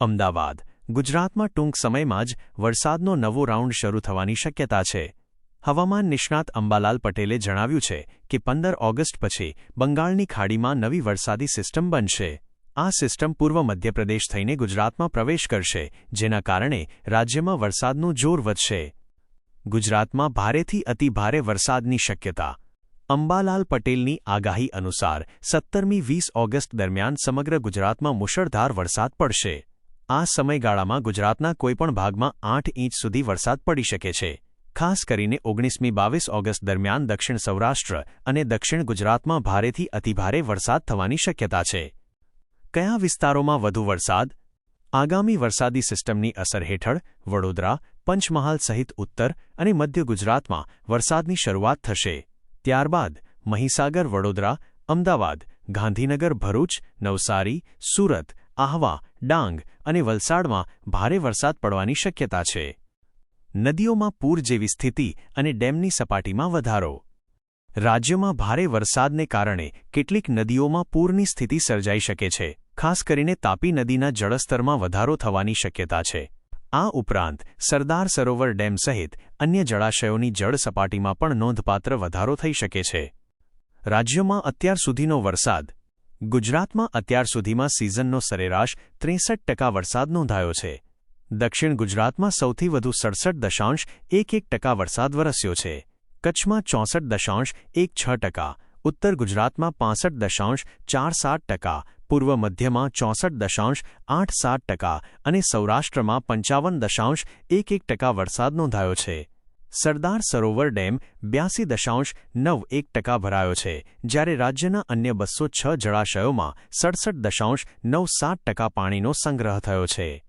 અમદાવાદ, ગુજરાતમાં ટૂંક સમયમાં જ વરસાદનો નવો રાઉન્ડ શરૂ થવાની શક્યતા છે. હવામાન નિષ્ણાત અંબાલાલ પટેલે જણાવ્યું છે કે પંદર ઓગસ્ટ પછી બંગાળની ખાડીમાં નવી વરસાદી સિસ્ટમ બનશે. આ સિસ્ટમ પૂર્વ મધ્યપ્રદેશ થઈને ગુજરાતમાં પ્રવેશ કરશે, જેના કારણે રાજ્યમાં વરસાદનું જોર વધશે. ગુજરાતમાં ભારેથી અતિભારે વરસાદની શક્યતા. અંબાલાલ પટેલની આગાહી અનુસાર સત્તરમી વીસ ઓગસ્ટ દરમિયાન સમગ્ર ગુજરાતમાં મુશળધાર વરસાદ પડશે. આ સમયગાળામાં ગુજરાતના કોઈપણ ભાગમાં આઠ ઇંચ સુધી વરસાદ પડી શકે છે. ખાસ કરીને ઓગણીસમી બાવીસ ઓગસ્ટ દરમિયાન દક્ષિણ સૌરાષ્ટ્ર અને દક્ષિણ ગુજરાતમાં ભારેથી અતિભારે વરસાદ થવાની શક્યતા છે. કયા વિસ્તારોમાં વધુ વરસાદ? આગામી વરસાદી સિસ્ટમની અસર હેઠળ વડોદરા, પંચમહાલ સહિત ઉત્તર અને મધ્ય ગુજરાતમાં વરસાદની શરૂઆત થશે. ત્યારબાદ મહીસાગર, વડોદરા, અમદાવાદ, ગાંધીનગર, ભરૂચ, નવસારી, સુરત આહવા, ડાંગ અને વલસાડમાં ભારે વરસાદ પડવાની શક્યતા છે. નદીઓમાં પૂર જેવી સ્થિતિ અને ડેમની સપાટીમાં વધારો. રાજ્યમાં ભારે વરસાદને કારણે કેટલીક નદીઓમાં પૂરની સ્થિતિ સર્જાઈ શકે છે, ખાસ કરીને તાપી નદીના જળસ્તરમાં વધારો થવાની શક્યતા છે. આ ઉપરાંત, સરદાર સરોવર ડેમ સહિત અન્ય જળાશયોની જળ સપાટીમાં પણ નોંધપાત્ર વધારો થઈ શકે છે. રાજ્યમાં અત્યાર સુધીનો વરસાદ ગુજરાતમાં અત્યાર સુધીમાં સિઝનનો સરેરાશ ત્રેસઠ ટકા વરસાદ નોંધાયો છે. દક્ષિણ ગુજરાતમાં સૌથી વધુ સડસઠ દશાંશ એક એક ટકા વરસાદ વરસ્યો છે. કચ્છમાં ચોસઠ દશાંશ એક છ ટકા, ઉત્તર ગુજરાતમાં પાંસઠ દશાંશ ચાર સાત ટકા, પૂર્વ મધ્યમાં ચોસઠ દશાંશ આઠ સાત ટકા અને સૌરાષ્ટ્રમાં પંચાવન દશાંશ એક એક ટકા વરસાદ નોંધાયો છે. સરદાર સરોવર ડેમ બ્યાસી દશાંશ નવ એક ટકા ભરાયો છે, જ્યારે રાજ્યના અન્ય બસો છ જળાશયોમાં સડસઠ દશાંશ નવ સાત ટકા પાણીનો સંગ્રહ થયો છે.